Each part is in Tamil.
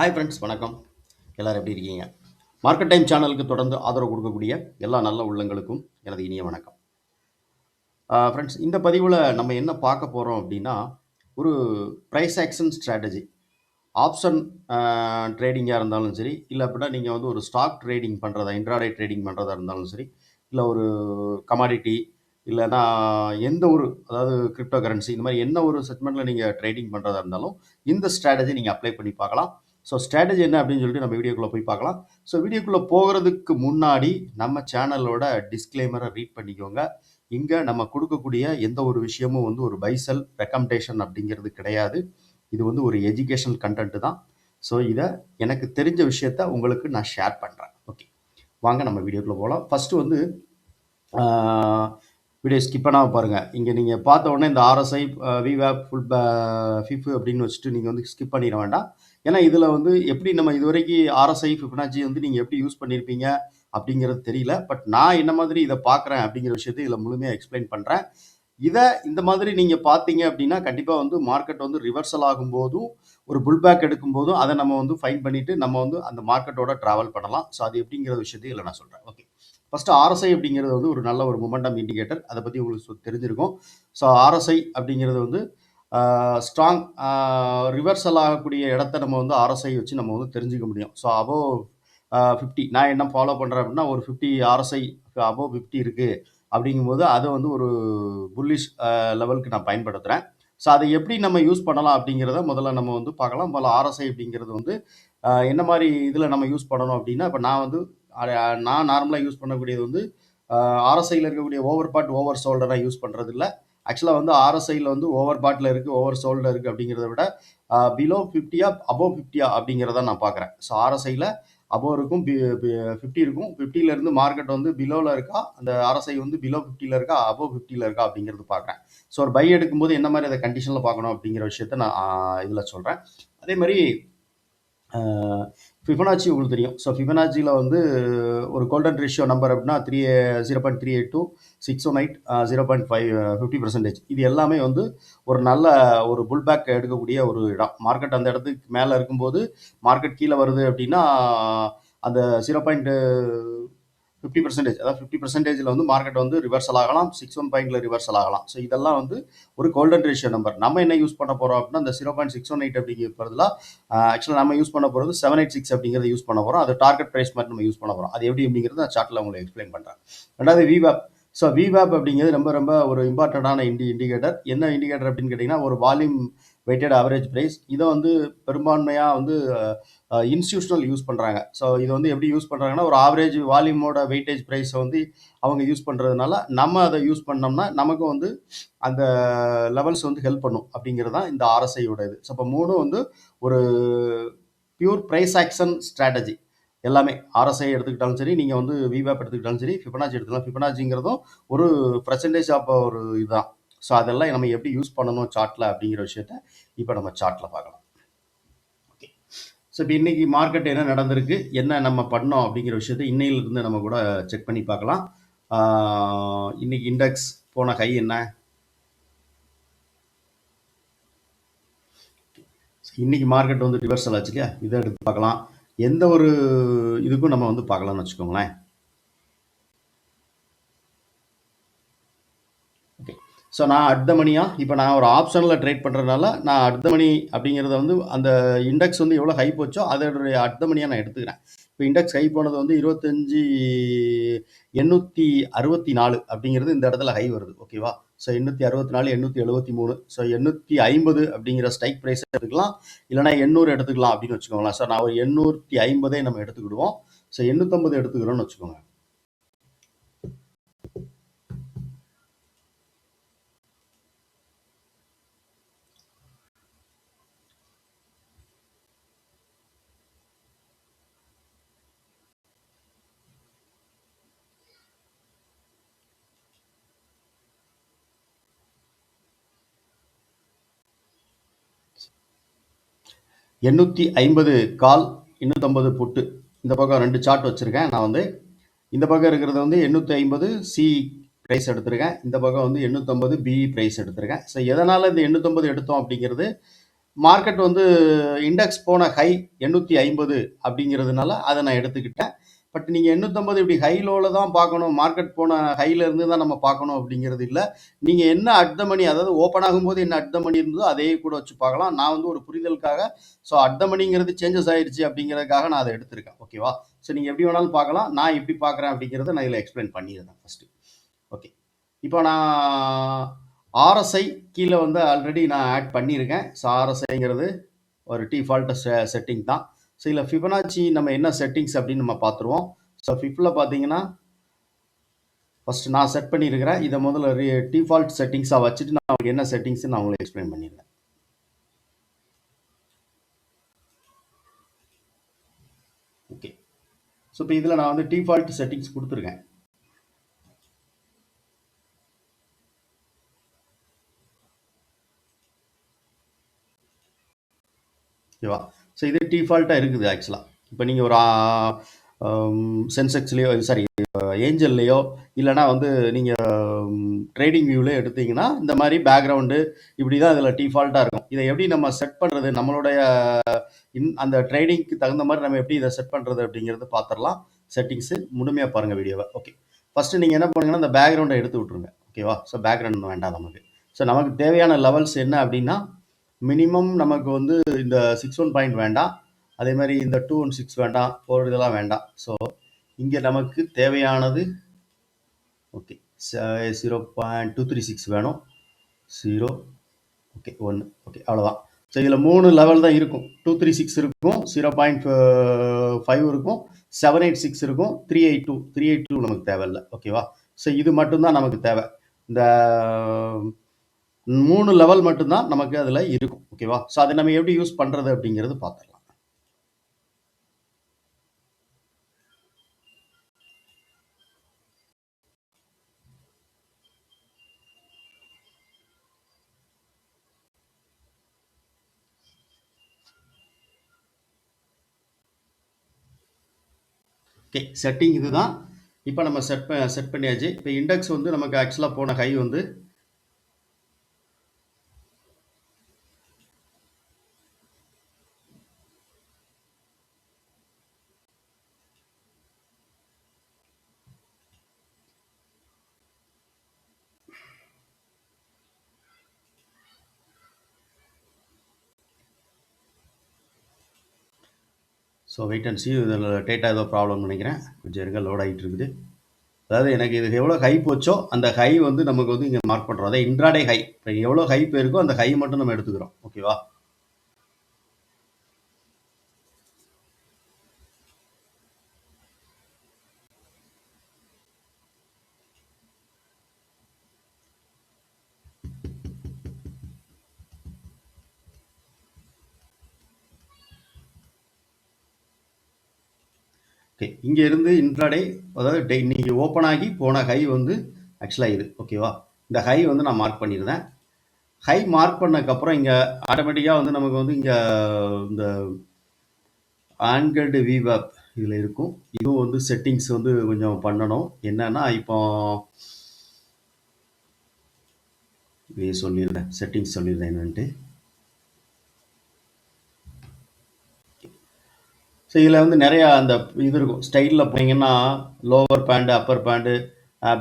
ஹாய் ஃப்ரெண்ட்ஸ் வணக்கம். எல்லோரும் எப்படி இருக்கீங்க? மார்க்கெட் டைம் சேனலுக்கு தொடர்ந்து ஆதரவு கொடுக்கக்கூடிய எல்லா நல்ல உள்ளங்களுக்கும் எனது இனிய வணக்கம். ஃப்ரெண்ட்ஸ் இந்த பதிவில் நம்ம என்ன பார்க்க போகிறோம் அப்படின்னா ஒரு ப்ரைஸ் ஆக்ஷன் ஸ்ட்ராட்டஜி ஆப்ஷன் ட்ரேடிங்காக இருந்தாலும் சரி இல்லை அப்படின்னா நீங்கள் வந்து ஒரு ஸ்டாக் ட்ரேடிங் பண்ணுறதா இன்ட்ராடே ட்ரேடிங் பண்ணுறதா இருந்தாலும் சரி இல்லை ஒரு கமாடிட்டி இல்லைன்னா எந்த ஒரு அதாவது கிரிப்டோ கரன்சி இந்த மாதிரி என்ன ஒரு செக்மெண்ட்டில் நீங்கள் ட்ரேடிங் பண்ணுறதா இருந்தாலும் இந்த ஸ்ட்ராட்டஜி நீங்கள் அப்ளை பண்ணி பார்க்கலாம். ஸோ ஸ்ட்ராட்டஜி என்ன அப்படின்னு சொல்லிட்டு நம்ம வீடியோக்குள்ளே போய் பார்க்கலாம் ஸோ வீடியோக்குள்ளே போகிறதுக்கு முன்னாடி நம்ம சேனலோட டிஸ்க்ளைமரை ரீட் பண்ணிக்கோங்க இங்கே நம்ம கொடுக்கக்கூடிய எந்த ஒரு விஷயமும் வந்து ஒரு பைசல் ரெக்கமெண்டேஷன் அப்படிங்கிறது கிடையாது இது வந்து ஒரு எஜுகேஷனல் கண்டென்ட் தான் ஸோ இதை எனக்கு தெரிஞ்ச விஷயத்த உங்களுக்கு நான் ஷேர் பண்ணுறேன் ஓகே வாங்க நம்ம வீடியோக்குள்ளே போகலாம் ஃபஸ்ட்டு வந்து வீடியோ ஸ்கிப் பண்ணாமல் பாருங்கள் இங்கே நீங்கள் பார்த்த உடனே இந்த ஆர்எஸ்ஐ விவேப் ஃபுல் ஃபிஃப் அப்படின்னு வச்சுட்டு நீங்கள் வந்து ஸ்கிப் பண்ணிட வேண்டாம் ஏன்னா இதில் வந்து எப்படி நம்ம இது வரைக்கும் ஆர்எஸ்ஐ ஃபிப்னாஜி வந்து நீங்கள் எப்படி யூஸ் பண்ணியிருப்பீங்க அப்படிங்கிறது தெரியல. பட் நான் என்ன மாதிரி இதை பார்க்குறேன் அப்படிங்கிற விஷயத்தை இதில் முழுமையாக எக்ஸ்பிளைன் பண்ணுறேன் இதை இந்த மாதிரி நீங்கள் பார்த்தீங்க அப்படின்னா கண்டிப்பாக வந்து மார்க்கெட் வந்து ரிவர்சல் ஆகும்போதும் ஒரு புல் பேக் எடுக்கும்போதும் அதை நம்ம வந்து ஃபைன் பண்ணிவிட்டு நம்ம வந்து அந்த மார்க்கெட்டோட ட்ராவல் பண்ணலாம். ஸோ அது எப்படிங்கிற விஷயத்தையும் இல்லை நான் சொல்கிறேன் ஓகே ஃபஸ்ட்டு ஆர்எஸ்ஐ அப்படிங்கிறது வந்து ஒரு நல்ல ஒரு மொமெண்டம் இண்டிகேட்டர் அதை பற்றி உங்களுக்கு தெரிஞ்சிருக்கும். ஸோ ஆர்எஸ்ஐ அப்படிங்கிறது வந்து ஸ்ட்ராங் ரிவர்சல் ஆகக்கூடிய இடத்த நம்ம வந்து ஆர்எஸ்ஐ வச்சு நம்ம வந்து தெரிஞ்சுக்க முடியும். ஸோ அபோவ் ஃபிஃப்டி நான் என்ன ஃபாலோ பண்ணுறேன் அப்படின்னா ஒரு ஃபிஃப்டி ஆர்எஸ்ஐ அபோவ் ஃபிஃப்டி இருக்குது அப்படிங்கும்போது அதை வந்து ஒரு புல்லிஷ் லெவலுக்கு நான் பயன்படுத்துகிறேன் ஸோ அதை எப்படி நம்ம யூஸ் பண்ணலாம் அப்படிங்கிறத முதல்ல நம்ம வந்து பார்க்கலாம். முதல்ல ஆர்எஸ்ஐ அப்படிங்கிறது வந்து என்ன மாதிரி இதில் நம்ம யூஸ் பண்ணணும் அப்படின்னா இப்போ நான் வந்து நான் நார்மலாக யூஸ் பண்ணக்கூடியது வந்து ஆர்எஸ்ஐயில் இருக்கக்கூடிய ஓவர் பாட் ஓவர் சோல்டரை யூஸ் பண்ணுறது இல்லை ஆக்சுவலாக வந்து ஆர்எஸ்ஐயில் வந்து ஓவர் பாட்டில் இருக்குது ஓவர் சோல்டில் இருக்குது அப்படிங்கிறத விட பிலோ ஃபிஃப்டியா அபோவ் ஃபிஃப்டியா அப்படிங்கிறத நான் பார்க்குறேன். ஸோ ஆர்எஸ்ஐயில் அபோவ் இருக்கும் ஃபிஃப்டி இருக்கும். ஃபிஃப்டியிலேருந்து மார்க்கெட் வந்து பிலோவில் இருக்கா அந்த ஆர்எஸ்ஐ வந்து பிலோ ஃபிஃப்டியில் இருக்கா அபோவ் ஃபிஃப்டியில் இருக்கா அப்படிங்கிறது பார்க்குறேன். ஸோ ஒரு பை எடுக்கும்போது என்ன மாதிரி அதை கண்டிஷனில் பார்க்கணும் அப்படிங்கிற விஷயத்த நான் இதில் சொல்கிறேன் அதே மாதிரி ஃபிபனாச்சி உங்களுக்கு தெரியும். ஸோ ஃபிபனாச்சியில் வந்து ஒரு கோல்டன் ரேஷியோ நம்பர் அப்படின்னா three zero point three eight two six one eight zero point five fifty percentage இது எல்லாமே வந்து ஒரு நல்ல ஒரு புல் பேக் எடுக்கக்கூடிய ஒரு இடம். மார்க்கெட் அந்த இடத்துக்கு மேலே இருக்கும்போது மார்க்கெட் கீழே வருது அப்படின்னா அந்த ஜீரோ பாயிண்ட் ஃபிஃப்டி பர்சன்டேஜ் அதாவது ஃபிஃப்டி பர்சன்டேஜில் வந்து மார்க்கெட் வந்து ரிவர்சல் ஆகலாம் சிக்ஸ் ஒன் பாயிண்ட்ல ரிவர்சல் ஆகலாம். ஸோ இதெல்லாம் வந்து ஒரு கோல்டன் ரேஷியோ நம்பர் நம்ம என்ன யூஸ் பண்ண போகிறோம் அப்படின்னா அந்த zero point six one eight அப்படிங்கிறதுல ஆக்சுவலாக நம்ம யூஸ் பண்ண போகிறது செவன் எயிட் சிக்ஸ் அப்படிங்கிறத யூஸ் பண்ண போகிறோம் அது டார்கெட் ப்ரைஸ் மாதிரி நம்ம யூஸ் பண்ண போகிறோம் அது எப்படி அப்படிங்கிறது நான் சார்ட்டில் உங்களுக்கு எக்ஸ்பிளைன் பண்ணுறேன் ரெண்டாவது விவேப் ஸோ விவேப் அப்படிங்கிறது ரொம்ப ரொம்ப ஒரு இம்பார்ட்டண்டான இண்டி இண்டிகேட்டர் என்ன இண்டிகேட்டர் அப்படின்னு கேட்டிங்கன்னா ஒரு வால்யூம் வெயிட்டட் ஆவரேஜ் ப்ரைஸ் இதை வந்து பெரும்பான்மையாக வந்து இன்ஸ்டியூஷனல் யூஸ் பண்ணுறாங்க ஸோ இது வந்து எப்படி யூஸ் பண்ணுறாங்கன்னா ஒரு ஆவரேஜ் வால்யூமோட வெயிட்டேஜ் ப்ரைஸை வந்து அவங்க யூஸ் பண்ணுறதுனால நம்ம அதை யூஸ் பண்ணோம்னா நமக்கும் வந்து அந்த லெவல்ஸ் வந்து ஹெல்ப் பண்ணும் அப்படிங்கிறது தான் இந்த ஆர்எஸ்ஐயோட இது ஸோ இப்போ மூணும் வந்து ஒரு பியூர் ப்ரைஸ் ஆக்ஷன் ஸ்ட்ராட்டஜி எல்லாமே ஆர்எஸ்ஐ எடுத்துக்கிட்டாலும் சரி நீங்கள் வந்து விவேப் எடுத்துக்கிட்டாலும் சரி ஃபிபனாஜி எடுத்துக்கலாம். ஃபிபனாஜிங்கிறதும் ஒரு பர்சன்டேஜ் ஆஃப் ஒரு இதுதான். ஸோ அதெல்லாம் நம்ம எப்படி யூஸ் பண்ணணும் சார்ட்டில் அப்படிங்கிற விஷயத்த இப்போ நம்ம சார்ட்டில் பார்க்கலாம். ஸோ இப்போ இன்றைக்கி மார்க்கெட் என்ன நடந்திருக்கு என்ன நம்ம பண்ணோம் அப்படிங்கிற விஷயத்த இன்னையிலிருந்து நம்ம கூட செக் பண்ணி பார்க்கலாம். இன்றைக்கி இண்டெக்ஸ் போன கை என்ன? இன்றைக்கி மார்க்கெட் வந்து ரிவர்சல் ஆச்சு இல்லையா இதை எடுத்து பார்க்கலாம். எந்த ஒரு இதுக்கும் நம்ம வந்து பார்க்கலாம்னு வச்சுக்கோங்களேன். ஸோ நான் அடுத்த மணியாக இப்போ நான் ஒரு ஆப்ஷனில் ட்ரேட் பண்ணுறதுனால நான் அடுத்த மணி அப்படிங்கிறத வந்து அந்த இண்டெக்ஸ் வந்து எவ்வளோ ஹை போச்சோ அதோடைய அடுத்த மணியாக நான் எடுத்துக்கிறேன். இப்போ இண்டெக்ஸ் ஹை போனது வந்து இருபத்தஞ்சி எண்ணூற்றி அறுபத்தி நாலு அப்படிங்கிறது இந்த இடத்துல ஹை வருது. ஓகேவா ஸோ எண்ணூற்றி அறுபத்தி நாலு எண்ணூற்றி எழுபத்தி மூணு ஸோ எண்ணூற்றி ஐம்பது அப்படிங்கிற ஸ்ட்ரைக் ப்ரைஸ் எடுத்துக்கலாம். இல்லைனா எண்ணூறு எடுத்துக்கலாம் அப்படின்னு வச்சுக்கோங்களேன். ஸோ நான் ஒரு எண்ணூற்றி ஐம்பதே நம்ம எடுத்துக்கிடுவோம். ஸோ எண்ணூற்றம்பது எடுத்துக்கிறோன்னு வச்சுக்கோங்க. எண்ணூற்றி ஐம்பது கால் எண்ணூற்றம்பது புட்டு. இந்த பக்கம் ரெண்டு சார்ட் வச்சுருக்கேன். நான் வந்து இந்த பக்கம் இருக்கிறது வந்து எண்ணூற்றி ஐம்பது சி ப்ரைஸ் எடுத்திருக்கேன். இந்த பக்கம் வந்து எண்ணூற்றம்பது பி ப்ரைஸ் எடுத்திருக்கேன். ஸோ எதனால் இந்த எண்ணூற்றம்பது எடுத்தோம் அப்படிங்கிறது மார்க்கெட் வந்து இண்டெக்ஸ் போன ஹை எண்ணூற்றி ஐம்பது அப்படிங்கிறதுனால அதை நான் எடுத்துக்கிட்டேன். பட் நீங்கள் எண்ணூற்றம்பது இப்படி ஹை லோவில் தான் பார்க்கணும். மார்க்கெட் போன ஹையில் இருந்து தான் நம்ம பார்க்கணும் அப்படிங்கிறது இல்லை. நீங்கள் என்ன அட் மணி அதாவது ஓப்பன் ஆகும்போது என்ன அட் மணி இருந்ததோ அதையே கூட வச்சு பார்க்கலாம். நான் வந்து ஒரு புரிதலுக்காக ஸோ அட் மணிங்கிறது சேஞ்சஸ் ஆயிடுச்சு அப்படிங்கிறதுக்காக நான் அதை எடுத்திருக்கேன். ஓகேவா ஸோ நீங்கள் எப்படி வேணாலும் பார்க்கலாம். நான் எப்படி பார்க்குறேன் அப்படிங்கிறத நான் இதில் எக்ஸ்பிளைன் பண்ணியிருந்தேன் ஃபஸ்ட்டு ஓகே இப்போ நான் ஆர்எஸ்ஐ கீழே வந்து ஆல்ரெடி நான் ஆட் பண்ணியிருக்கேன். ஸோ ஆர்எஸ்ஐங்கிறது ஒரு டிஃபால்ட் செட்டிங் தான். ஸோ இதில் ஃபிபனாச்சி நம்ம என்ன செட்டிங்ஸ் அப்படின்னு நம்ம பார்த்துருவோம். ஸோ ஃபிஃப்டில் பார்த்தீங்கன்னா ஃபஸ்ட்டு நான் செட் பண்ணியிருக்கிறேன். இதை முதல்ல டிஃபால்ட் செட்டிங்ஸாக வச்சுட்டு நான் உங்களுக்கு என்ன செட்டிங்ஸ் நான் உங்களுக்கு எக்ஸ்பிளைன் பண்ணிடுறேன். ஓகே ஸோ இப்போ இதில் நான் வந்து டிஃபால்ட் செட்டிங்ஸ் கொடுத்துருக்கேன். ஓகேவா? ஸோ இது டிஃபால்ட்டாக இருக்குது ஆக்சுவலாக இப்போ நீங்கள் ஒரு சென்செக்ஸ்லேயோ சாரி ஏஞ்சல்லையோ இல்லைனா வந்து நீங்கள் ட்ரேடிங் வியூவில் எடுத்தீங்கன்னா இந்த மாதிரி பேக்ரவுண்டு இப்படி தான் இதில் டிஃபால்ட்டாக இருக்கும். இதை எப்படி நம்ம செட் பண்ணுறது நம்மளுடைய இன் அந்த ட்ரேடிங்க்கு தகுந்த மாதிரி நம்ம எப்படி இதை செட் பண்ணுறது அப்படிங்கிறது பார்த்துடலாம் செட்டிங்ஸு முழுமையாக பாருங்கள் வீடியோவை. ஓகே ஃபஸ்ட்டு நீங்கள் என்ன பண்ணுங்கன்னா இந்த பேக்ரவுண்டை எடுத்து விட்ருங்க ஓகேவா ஸோ பேக்ரவுண்ட் வேண்டாம் நமக்கு. ஸோ நமக்கு தேவையான லெவல்ஸ் என்ன அப்படின்னா மினிமம் நமக்கு வந்து இந்த சிக்ஸ் ஒன் பாயிண்ட் வேண்டாம். அதே மாதிரி இந்த டூ ஒன் சிக்ஸ் வேண்டாம். ஃபோர் இதெல்லாம் வேண்டாம். ஸோ இங்கே நமக்கு தேவையானது okay zero point two three six வேணும். ஜீரோ ஓகே ஒன்று ஓகே அவ்வளோதான் ஸோ இதில் மூணு லெவல் தான் இருக்கும். டூ த்ரீ சிக்ஸ் இருக்கும் ஜீரோ பாயிண்ட் ஃபைவ் இருக்கும் செவன் எயிட் சிக்ஸ் இருக்கும் three eight two three eight two நமக்கு தேவையில்லை. ஓகேவா ஸோ இது மட்டும்தான் நமக்கு தேவை. இந்த மூணு லெவல் மட்டும்தான் நமக்கு அதில் இருக்கும். ஓகேவா ஸோ அதை நம்ம எப்படி யூஸ் பண்ணுறது அப்படிங்கிறது பார்த்துடலாம். ஓகே செட்டிங் இதுதான். இப்போ நம்ம செட் செட் பண்ணியாச்சு. இப்போ இண்டெக்ஸ் வந்து நமக்கு ஆக்சுவலாக போன ஹை வந்து ஸோ வெயிட் அண்ட் சி இதில் டேட்டா ஏதோ ப்ராப்ளம் நினைக்கிறேன். கொஞ்சம் இருங்க லோட் ஆகிட்டு இருக்குது. அதாவது எனக்கு இது எவ்வளோ ஹை போச்சோ அந்த ஹை வந்து நமக்கு வந்து இங்கே மார்க் பண்ணுறோம் அதாவது இன்ட்ராடே ஹை இப்போ எவ்வளோ ஹை போயிருக்கோ அந்த ஹை மட்டும் நம்ம எடுத்துக்கிறோம். ஓகேவா ஓகே இங்கே இருந்து இன்ட்ராடே அதாவது டே இன்றைக்கி ஓப்பன் ஆகி போன ஹை வந்து ஆக்சுவலாக இது. ஓகேவா இந்த ஹை வந்து நான் மார்க் பண்ணியிருந்தேன் ஹை மார்க் பண்ணதுக்கப்புறம் இங்கே ஆட்டோமேட்டிக்காக வந்து நமக்கு வந்து இங்கே இந்த ஆண்ட்ராய்டு விவேப் இதில் இருக்கும். இதுவும் வந்து செட்டிங்ஸ் வந்து கொஞ்சம் பண்ணணும். என்னென்னா இப்போ இதையே சொல்லிடுறேன் செட்டிங்ஸ் சொல்லிடுறேன் என்னன்ட்டு. ஸோ இதில் வந்து நிறையா அந்த இது இருக்கும். ஸ்டைலில் போனீங்கன்னா லோவர் பேண்டு அப்பர் பேண்டு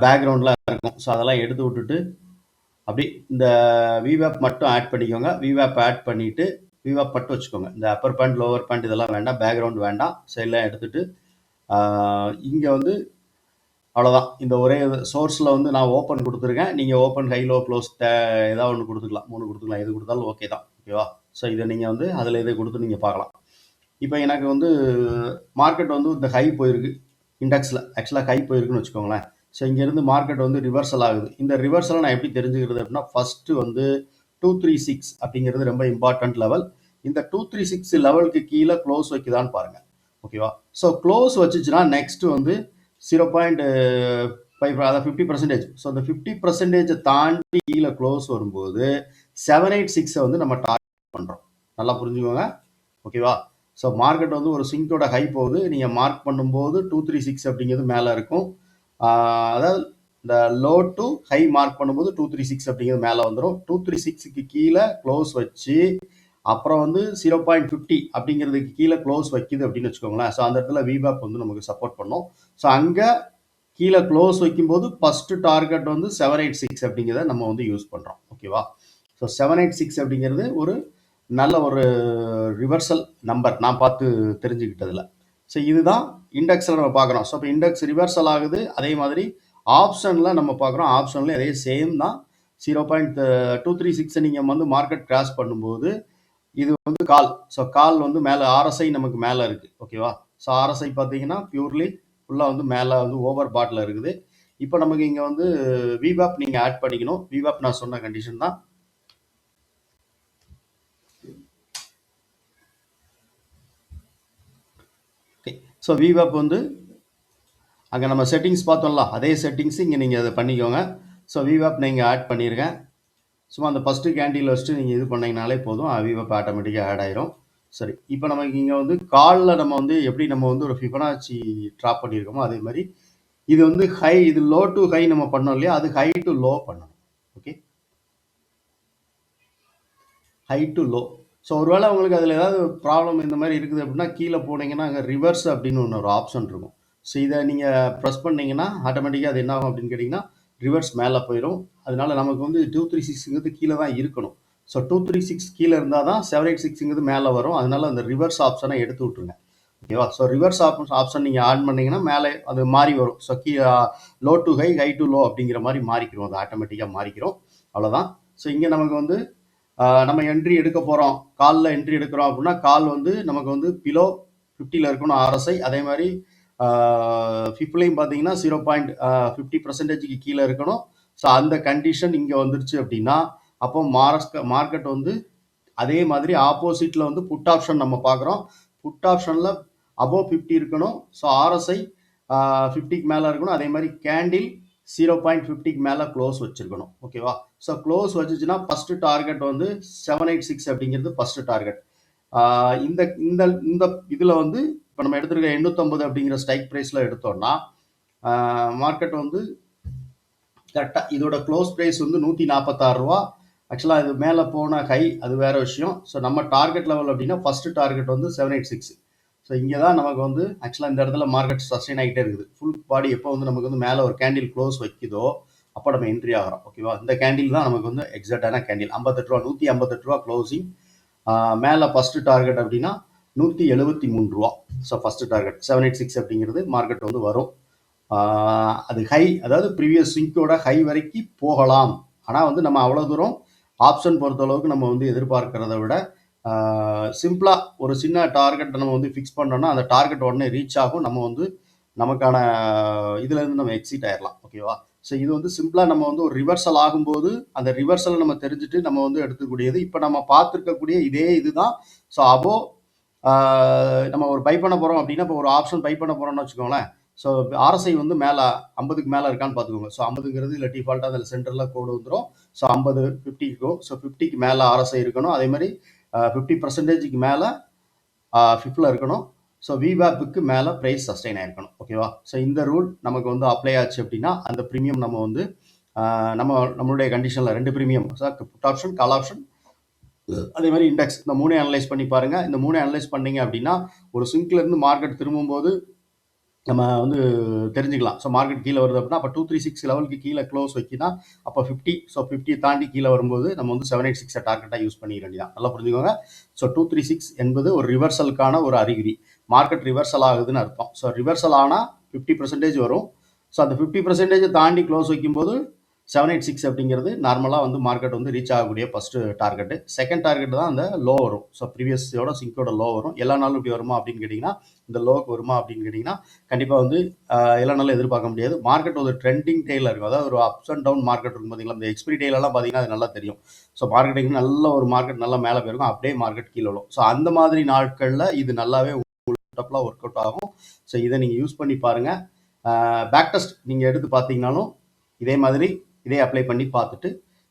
பேக்ரவுண்ட்லாம் இருக்கும். ஸோ அதெல்லாம் எடுத்து விட்டுட்டு அப்படி இந்த விவேப் மட்டும் ஆட் பண்ணிக்கோங்க. விவேப் ஆட் பண்ணிவிட்டு விவேப் மட்டும் வச்சுக்கோங்க. இந்த அப்பர் பேண்ட் லோவர் பேண்ட் இதெல்லாம் வேண்டாம். பேக்ரவுண்ட் வேண்டாம். ஸோ எல்லாம் எடுத்துகிட்டு இங்கே வந்து அவ்வளோதான் இந்த ஒரே சோர்ஸில் வந்து நான் ஓப்பன் கொடுத்துருக்கேன். நீங்கள் ஓப்பன் ஹைலோ க்ளோஸ் ஏதாவது ஒன்று கொடுத்துக்கலாம். மூணு கொடுத்துக்கலாம். எது கொடுத்தாலும் ஓகே தான். ஓகேவா ஸோ இதை நீங்கள் வந்து அதில் இதை கொடுத்து நீங்கள் பார்க்கலாம். இப்போ எனக்கு வந்து மார்க்கெட் வந்து இந்த ஹை போயிருக்கு. இண்டெக்ஸில் ஆக்சுவலாக ஹை போயிருக்குன்னு வச்சுக்கோங்களேன். ஸோ இங்கேருந்து மார்க்கெட் வந்து ரிவர்சல் ஆகுது. இந்த ரிவர்சலை நான் எப்படி தெரிஞ்சுக்கிறது அப்படின்னா ஃபஸ்ட்டு வந்து டூ த்ரீ சிக்ஸ் அப்படிங்கிறது ரொம்ப இம்பார்ட்டன்ட் லெவல் இந்த டூ த்ரீ சிக்ஸ் லெவலுக்கு கீழே க்ளோஸ் வைக்குதான்னு பாருங்கள் ஓகேவா ஸோ க்ளோஸ் வச்சுச்சுன்னா நெக்ஸ்ட் வந்து ஜீரோ பாயிண்ட் ஃபைவ் அதாவது ஃபிஃப்டி பர்சன்டேஜ் ஸோ அந்த ஃபிஃப்டி பர்சன்டேஜை தாண்டி கீழே க்ளோஸ் வரும்போது செவன் எயிட் சிக்ஸை வந்து நம்ம டார்கெட் பண்ணுறோம் நல்லா புரிஞ்சுக்கோங்க? ஓகேவா ஸோ மார்க்கெட் வந்து ஒரு சிங்கோட ஹை போகுது. நீங்கள் மார்க் பண்ணும்போது டூ த்ரீ சிக்ஸ் அப்படிங்கிறது மேலே இருக்கும். அதாவது இந்த லோ டு ஹை மார்க் பண்ணும்போது டூ த்ரீ சிக்ஸ் அப்படிங்கிறது மேலே வந்துடும் டூ த்ரீ சிக்ஸுக்கு கீழே க்ளோஸ் வச்சு அப்புறம் வந்து ஜீரோ பாயிண்ட் ஃபிஃப்டி அப்படிங்கிறதுக்கு கீழே க்ளோஸ் வைக்குது அப்படின்னு வச்சுக்கோங்களேன். ஸோ அந்த இடத்துல விபேப் வந்து நமக்கு சப்போர்ட் பண்ணும். ஸோ அங்கே கீழே க்ளோஸ் வைக்கும்போது ஃபஸ்ட்டு டார்கெட் வந்து செவன் எயிட் சிக்ஸ் அப்படிங்கிறத நம்ம வந்து யூஸ் பண்ணுறோம் ஓகேவா ஸோ செவன் எயிட் சிக்ஸ் அப்படிங்கிறது ஒரு நல்ல ஒரு ரிவர்சல் நம்பர் நான் பார்த்து தெரிஞ்சுக்கிட்டதில். ஸோ இதுதான் இண்டெக்ஸில் நம்ம பார்க்குறோம். ஸோ இப்போ இண்டெக்ஸ் ரிவர்சல் ஆகுது. அதே மாதிரி ஆப்ஷனில் நம்ம பார்க்குறோம். ஆப்ஷனில் அதே சேம் தான். Zero point two three six நீங்கள் வந்து மார்க்கெட் கிராஸ் பண்ணும்போது இது வந்து கால் ஸோ கால் வந்து மேலே ஆர்எஸ்ஐ நமக்கு மேலே இருக்குது ஓகேவா ஸோ ஆர்எஸ்ஐ பார்த்தீங்கன்னா பியூர்லி ஃபுல்லாக வந்து மேலே வந்து ஓவர் பாட்டில் இருக்குது. இப்போ நமக்கு இங்கே வந்து விவாப் நீங்கள் ஆட் பண்ணிக்கணும். விவாப் நான் சொன்ன கண்டிஷன் தான் ஓகே ஸோ விவாப் வந்து அங்கே நம்ம செட்டிங்ஸ் பார்த்தோம்ல அதே செட்டிங்ஸ் இங்கே நீங்கள் அதை பண்ணிக்கோங்க. ஸோ விவாப் நீங்கள் ஆட் பண்ணியிருக்கேன் சும்மா அந்த ஃபஸ்ட்டு கேண்டீனில் வச்சுட்டு நீங்கள் இது பண்ணிங்கனாலே போதும். விவேப் ஆட்டோமேட்டிக்காக ஆட் ஆயிரும். சரி இப்போ நமக்கு இங்கே வந்து காலில் நம்ம வந்து எப்படி நம்ம வந்து ஒரு ஃபிபனாச்சி ட்ராப் பண்ணியிருக்கோமோ அதே மாதிரி இது வந்து ஹை இது லோ டு ஹை நம்ம பண்ணோம் இல்லையா? அது ஹை டு லோ பண்ணணும். Okay high to low so ஒருவேளை உங்களுக்கு அதில் ஏதாவது ப்ராப்ளம் இந்த மாதிரி இருக்குது அப்படின்னா கீழே போனீங்கன்னா அங்கே ரிவர்ஸ் அப்படின்னு ஒன்று ஒரு ஆப்ஷன் இருக்கும். ஸோ இதை நீங்கள் ப்ரெஸ் பண்ணிங்கன்னா ஆட்டோமேட்டிக்காக அது என்ன ஆகும் அப்படின்னு கேட்டிங்கன்னா ரிவர்ஸ் மேலே போயிடும். அதனால நமக்கு வந்து டூ த்ரீ சிக்ஸுங்கிறது கீழே தான் இருக்கணும். ஸோ டூ த்ரீ சிக்ஸ் கீழே இருந்தால் தான் செவன் எயிட் சிக்ஸுங்கிறது மேலே வரும். அதனால அந்த ரிவர்ஸ் ஆப்ஷனை எடுத்து விட்ருங்க ஓகேவா ஸோ ரிவர்ஸ் ஆப்ஷன் ஆப்ஷன் நீங்கள் ஆன் பண்ணிங்கன்னா மேலே அது மாறி வரும். So key low to high high to low அப்படிங்கிற மாதிரி மாறிக்கிறோம் அது ஆட்டோமேட்டிக்காக மாறிக்கிறோம் அவ்வளோதான் ஸோ இங்கே நமக்கு வந்து நம்ம என்ட்ரி எடுக்க போகிறோம் காலில் என்ட்ரி எடுக்கிறோம் அப்படின்னா கால் வந்து நமக்கு வந்து பிலோ ஃபிஃப்டியில் இருக்கணும் ஆர்எஸ்ஐ அதே மாதிரி ஃபிஃப்ட்லேயும் பார்த்தீங்கன்னா ஜீரோ பாயிண்ட் ஃபிஃப்டி பர்சன்டேஜுக்கு கீழே இருக்கணும். ஸோ அந்த கண்டிஷன் இங்கே வந்துருச்சு அப்படின்னா அப்போ மார்க் மார்க்கெட் வந்து அதே மாதிரி ஆப்போசிட்டில் வந்து புட் ஆப்ஷன் நம்ம பார்க்குறோம். புட் ஆப்ஷனில் அபோவ் ஃபிஃப்டி இருக்கணும். ஸோ ஆர்எஸ்ஐ ஃபிஃப்டிக்கு மேலே இருக்கணும். அதே மாதிரி கேண்டில் ஜீரோ பாயிண்ட் ஃபிஃப்டிக்கு மேலே க்ளோஸ் வச்சுருக்கணும். ஓகேவா ஸோ க்ளோஸ் வச்சுச்சுன்னா ஃபஸ்ட்டு டார்கெட் வந்து செவன் எயிட் சிக்ஸ் அப்படிங்கிறது ஃபஸ்ட்டு டார்கெட் இந்த இந்த இந்த இதில் வந்து இப்போ நம்ம எடுத்துருக்க எண்ணூற்றம்பது அப்படிங்கிற ஸ்ட்ரைக் ப்ரைஸில் எடுத்தோம்னா மார்க்கெட் வந்து கரெக்டாக இதோட க்ளோஸ் ப்ரைஸ் வந்து நூற்றி நாற்பத்தாறு ரூபா ஆக்சுவலாக இது மேலே போன ஹை அது வேறு விஷயம். ஸோ நம்ம டார்கெட் லெவல் அப்படின்னா ஃபஸ்ட்டு டார்கெட் வந்து செவன் எயிட் சிக்ஸ் ஸோ இங்கே தான் நமக்கு வந்து ஆக்சுவலாக இந்த இடத்துல மார்க்கெட் சஸ்டெயின் ஆகிட்டே இருக்குது. ஃபுல் பாடி எப்போ வந்து நமக்கு வந்து மேலே ஒரு கேண்டில் க்ளோஸ் வைக்குதோ அப்போ நம்ம என்ட்ரி ஆகிறோம் ஓகேவா இந்த கேண்டில் தான் நமக்கு வந்து எக்ஸாக்டான கேண்டில் ஐம்பத்தெட்டு ரூபா நூற்றி ஐம்பத்தெட்டு ரூபா க்ளோசிங் மேலே ஃபஸ்ட்டு டார்கெட் அப்படின்னா நூற்றி எழுபத்தி மூணு ரூபா. So first target seven eight six அப்படிங்கிறது மார்க்கெட் வந்து வரும். அது ஹை அதாவது ப்ரீவியஸ் சிங்கோட ஹை வரைக்கும் போகலாம். ஆனால் வந்து நம்ம அவ்வளோ தூரம் ஆப்ஷன் பொறுத்தளவுக்கு நம்ம வந்து எதிர்பார்க்கிறத விட சிம்பிளாக ஒரு சின்ன டார்கெட்டை நம்ம வந்து ஃபிக்ஸ் பண்ணோம்னா அந்த டார்கெட் உடனே ரீச் ஆகும். நம்ம வந்து நமக்கான இதுலேருந்து நம்ம எக்ஸிட் ஆயிடலாம் ஓகேவா ஸோ இது வந்து சிம்பிளாக நம்ம வந்து ஒரு ரிவர்சல் ஆகும்போது அந்த ரிவர்சலை நம்ம தெரிஞ்சுட்டு நம்ம வந்து எடுத்துக்கூடியது இப்போ நம்ம பார்த்துருக்கக்கூடிய இதே இதுதான். ஸோ அபோ நம்ம ஒரு பை பண்ண போகிறோம் அப்படின்னா இப்போ ஒரு ஆப்ஷன் பை பண்ண போகிறோம்னு வச்சுக்கோங்களேன். ஸோ ஆர்எஸ்ஐ வந்து மேலே ஐம்பதுக்கு மேலே இருக்கான்னு பார்த்துக்கோங்க. ஸோ ஐம்பதுங்கிறது இல்லை டிஃபால்ட்டாக அதில் சென்டரில் கோடு வந்துடும் ஸோ ஐம்பது ஃபிஃப்டி இருக்கும் ஸோ ஃபிஃப்டிக்கு மேலே ஆர்எஸ்ஐ இருக்கணும். அதே மாதிரி ஃபிஃப்டி பர்சன்டேஜுக்கு மேலே ஃபிஃப்டில் இருக்கணும். ஸோ விவேப்புக்கு மேலே ப்ரைஸ் சஸ்டெயின் ஆயிருக்கணும். ஓகேவா ஸோ இந்த ரூல் நமக்கு வந்து அப்ளை ஆச்சு அப்படின்னா அந்த ப்ரீமியம் நம்ம வந்து நம்ம நம்மளுடைய கண்டிஷனில் ரெண்டு premium put option call option அதே மாதிரி இண்டெக்ஸ் இந்த மூணே அனலைஸ் பண்ணி பாருங்கள் இந்த மூணே அனலைஸ் பண்ணீங்க அப்படின்னா ஒரு சிங்க்லேருந்து மார்க்கெட் திரும்பும்போது நம்ம வந்து தெரிஞ்சுக்கலாம். ஸோ மார்க்கெட் கீழே வருது அப்படின்னா அப்போ டூ த்ரீ சிக்ஸ் லெவலுக்கு கீழே க்ளோஸ் வைக்கினா அப்போ ஃபிஃப்டி ஸோ ஃபிஃப்டி தாண்டி கீழே வரும்போது நம்ம வந்து செவன் எயிட் சிக்ஸை டார்கெட்டாக யூஸ் பண்ணிக்க வேண்டியதான் நல்லா புரிஞ்சுக்கோங்க. ஸோ டூ த்ரீ சிக்ஸ் என்பது ஒரு ரிவர்சலுக்கான ஒரு அறிகுறி. மார்க்கெட் ரிவர்சல் ஆகுதுன்னு அர்த்தம். ஸோ ரிவர்சல் ஆனால் ஃபிஃப்டி பர்சன்டேஜ் வரும். ஸோ அந்த ஃபிஃப்டி பர்சன்டேஜை தாண்டி க்ளோஸ் வைக்கும்போது செவன் எயிட் சிக்ஸ் அப்படிங்கிறது நார்மலாக வந்து மார்க்கெட் வந்து ரீச் ஆகக்கூடிய ஃபஸ்ட்டு டார்கெட்டு செகண்ட் டார்கெட் தான் அந்த லோ வரும். ஸோ ப்ரீவியஸோட சிங்கோட லோ வரும். எல்லா நாளும் இப்படி வருமா அப்படின்னு கேட்டிங்கன்னா இந்த லோக்கு வருமா அப்படின்னு கேட்டிங்கன்னா கண்டிப்பாக வந்து எல்லா நாளும் எதிர்பார்க்க முடியாது. மார்க்கெட் ஒரு ட்ரெண்டிங் டேயில் இருக்கும். அதாவது ஒரு அப்ஸ் அண்ட் டவுன் மார்க்கெட் இருக்கும் பார்த்தீங்களா இந்த எக்ஸ்பிரி டெய்லெலாம் பார்த்தீங்கன்னா அது நல்லா தெரியும். ஸோ மார்க்கெட்டிங் நல்ல ஒரு மார்க்கெட் நல்லா மேலே போயிருக்கும். அப்படியே மார்க்கெட் கீழே வரும் ஸோ அந்த மாதிரி நாட்களில் இது நல்லாவே டப்லாம் ஒர்க் அவுட் ஆகும். ஸோ இதை நீங்கள் யூஸ் பண்ணி பாருங்கள் பேக் டெஸ்ட் நீங்கள் எடுத்து பார்த்தீங்கனாலும் இதே மாதிரி இதே அப்ளை பண்ணி பார்த்துட்டு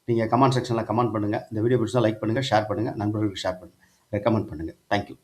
நீங்கள் கமெண்ட் செக்ஷனில் கமெண்ட் பண்ணுங்கள் இந்த வீடியோ பிடிச்சா லைக் பண்ணுங்கள் ஷேர் பண்ணுங்கள் நண்பர்களுக்கு ஷேர் பண்ணுங்கள் ரெக்கமெண்ட் பண்ணுங்கள் தேங்க்யூ